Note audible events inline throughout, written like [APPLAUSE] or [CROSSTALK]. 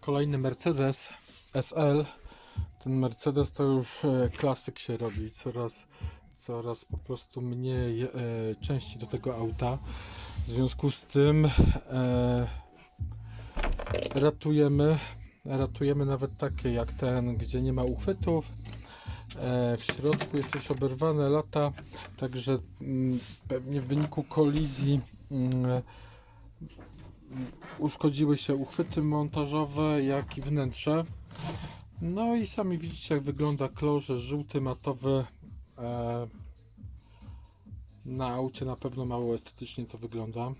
Kolejny Mercedes SL. Ten Mercedes to już e, klasyk się robi. Coraz, coraz po prostu mniej e, części do tego auta. W związku z tym e, ratujemy, ratujemy nawet takie jak ten, gdzie nie ma uchwytów. E, w środku jest coś oberwane lata, także mm, pewnie w wyniku kolizji mm, uszkodziły się uchwyty montażowe, jak i wnętrze. No i sami widzicie, jak wygląda klosz żółty, matowy. E, na aucie na pewno mało estetycznie to wygląda.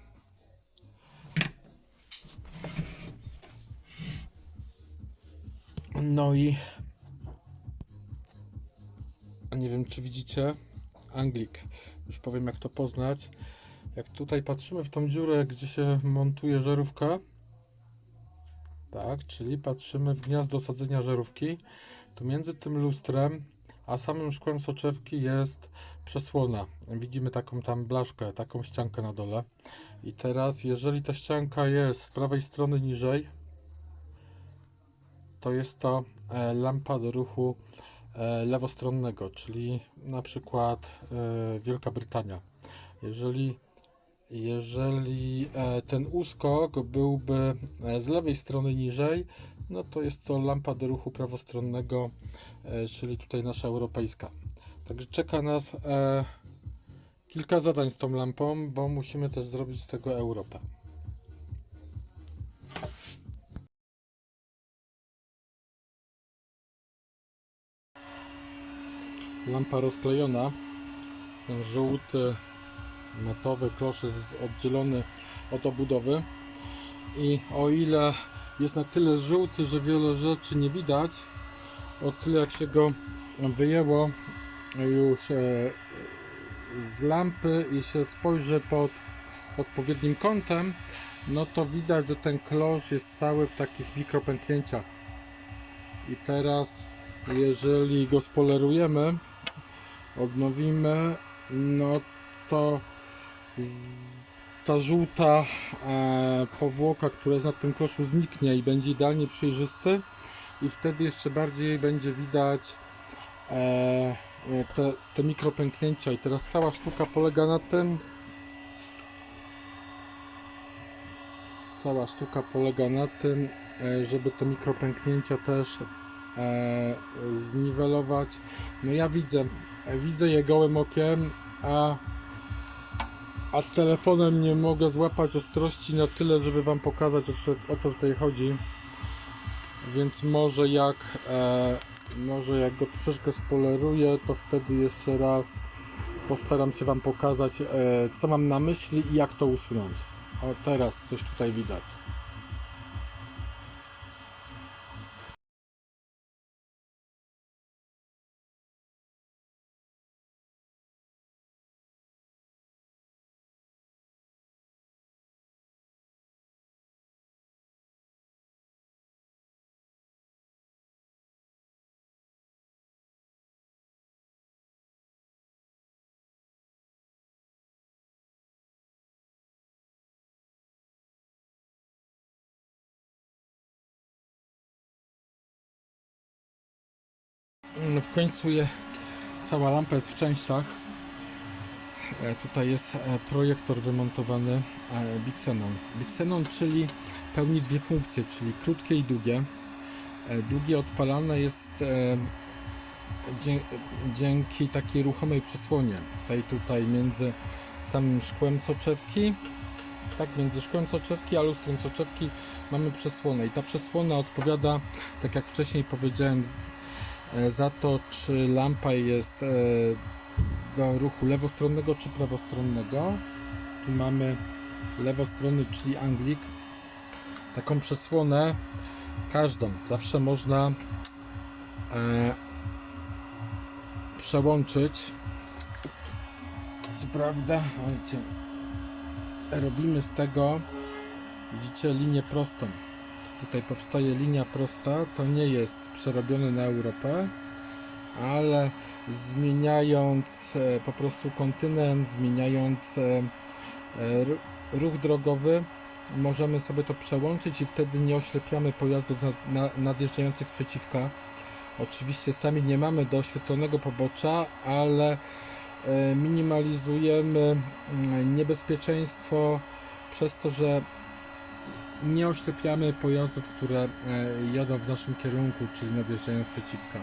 No i nie wiem, czy widzicie Anglik. Już powiem, jak to poznać. Jak tutaj patrzymy w tą dziurę, gdzie się montuje żarówka, tak, czyli patrzymy w gniazdo sadzenia żarówki, to między tym lustrem a samym szkłem soczewki jest przesłona. Widzimy taką tam blaszkę, taką ściankę na dole. I teraz, jeżeli ta ścianka jest z prawej strony niżej, to jest to e, lampa do ruchu e, lewostronnego, czyli na przykład e, Wielka Brytania. Jeżeli jeżeli ten uskok byłby z lewej strony niżej, no to jest to lampa do ruchu prawostronnego, czyli tutaj nasza europejska. Także czeka nas kilka zadań z tą lampą, bo musimy też zrobić z tego Europę. Lampa rozklejona, ten żółty matowy klosz jest oddzielony od obudowy i o ile jest na tyle żółty, że wiele rzeczy nie widać, o tyle jak się go wyjęło już e, z lampy i się spojrzy pod odpowiednim kątem, no to widać, że ten klosz jest cały w takich mikropęknięciach. I teraz, jeżeli go spolerujemy, odnowimy, no to ta żółta e, powłoka, która jest na tym kloszu zniknie i będzie idealnie przejrzysty. I wtedy jeszcze bardziej będzie widać e, e, te, te mikropęknięcia. I teraz cała sztuka polega na tym cała sztuka polega na tym żeby te mikropęknięcia też zniwelować no ja widzę widzę je gołym okiem a a telefonem nie mogę złapać ostrości na tyle, żeby Wam pokazać o co, o co tutaj chodzi. Więc może jak e, może jak go troszeczkę spoleruję, to wtedy jeszcze raz postaram się Wam pokazać, e, co mam na myśli i jak to usunąć. O, teraz coś tutaj widać. W końcu je, cała lampa jest w częściach. E, Tutaj jest e, projektor wymontowany e, Bixenon. Bixenon, czyli pełni dwie funkcje, czyli krótkie i długie. Długie odpalane jest dzięki takiej ruchomej przesłonie. Tej tutaj między samym szkłem soczewki, tak, między szkłem soczewki a lustrem soczewki mamy przesłonę i ta przesłona odpowiada, tak jak wcześniej powiedziałem, za to, czy lampa jest e, do ruchu lewostronnego czy prawostronnego. Tu mamy lewostronny, czyli anglik. Taką przesłonę, każdą, zawsze można e, przełączyć. Co prawda, robimy z tego, widzicie, linię prostą. Tutaj powstaje linia prosta, to nie jest przerobione na Europę, ale zmieniając e, po prostu kontynent, zmieniając e, e, ru- ruch drogowy, możemy sobie to przełączyć i wtedy nie oślepiamy pojazdów nad, na, nadjeżdżających z przeciwka. Oczywiście sami nie mamy doświetlonego pobocza, ale minimalizujemy mm, niebezpieczeństwo przez to, że nie oślepiamy pojazdów, które e, jadą w naszym kierunku, czyli nadjeżdżają z przeciwka.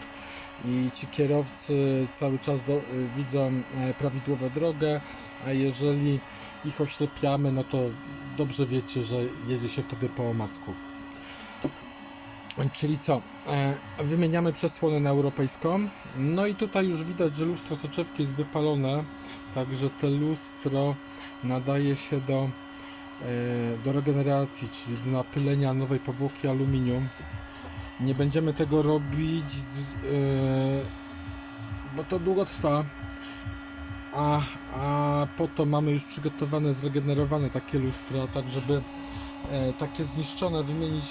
I ci kierowcy cały czas do, e, widzą e, prawidłową drogę, a jeżeli ich oślepiamy, no to dobrze wiecie, że jedzie się wtedy po omacku. Czyli co? Wymieniamy przesłonę na europejską. No i tutaj już widać, że lustro soczewki jest wypalone, także te lustro nadaje się do, do regeneracji, czyli do napylenia nowej powłoki aluminium. Nie będziemy tego robić, e, bo to długo trwa. A, a po to mamy już przygotowane, zregenerowane takie lustra, tak żeby e, takie zniszczone wymienić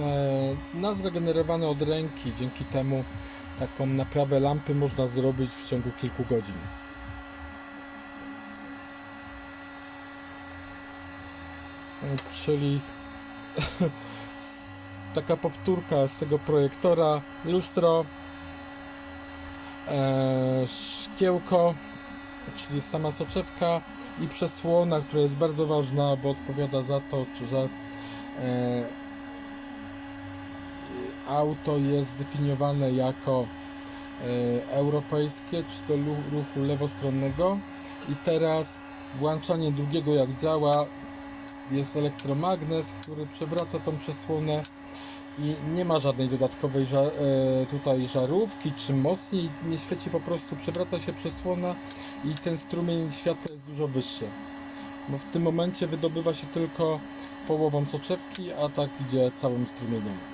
e, na zregenerowane od ręki. Dzięki temu taką naprawę lampy można zrobić w ciągu kilku godzin. Czyli [LAUGHS] s- taka powtórka z tego projektora, lustro, e, szkiełko, czyli sama soczewka i przesłona, która jest bardzo ważna, bo odpowiada za to, czy że e, auto jest zdefiniowane jako e, europejskie, czy to ruchu lewostronnego. I teraz włączanie drugiego jak działa jest elektromagnes, który przewraca tą przesłonę i nie ma żadnej dodatkowej e, tutaj żarówki czy mocniej nie świeci po prostu przewraca się przesłona i ten strumień światła jest dużo wyższy bo w tym momencie wydobywa się tylko połową soczewki, a tak idzie całym strumieniem.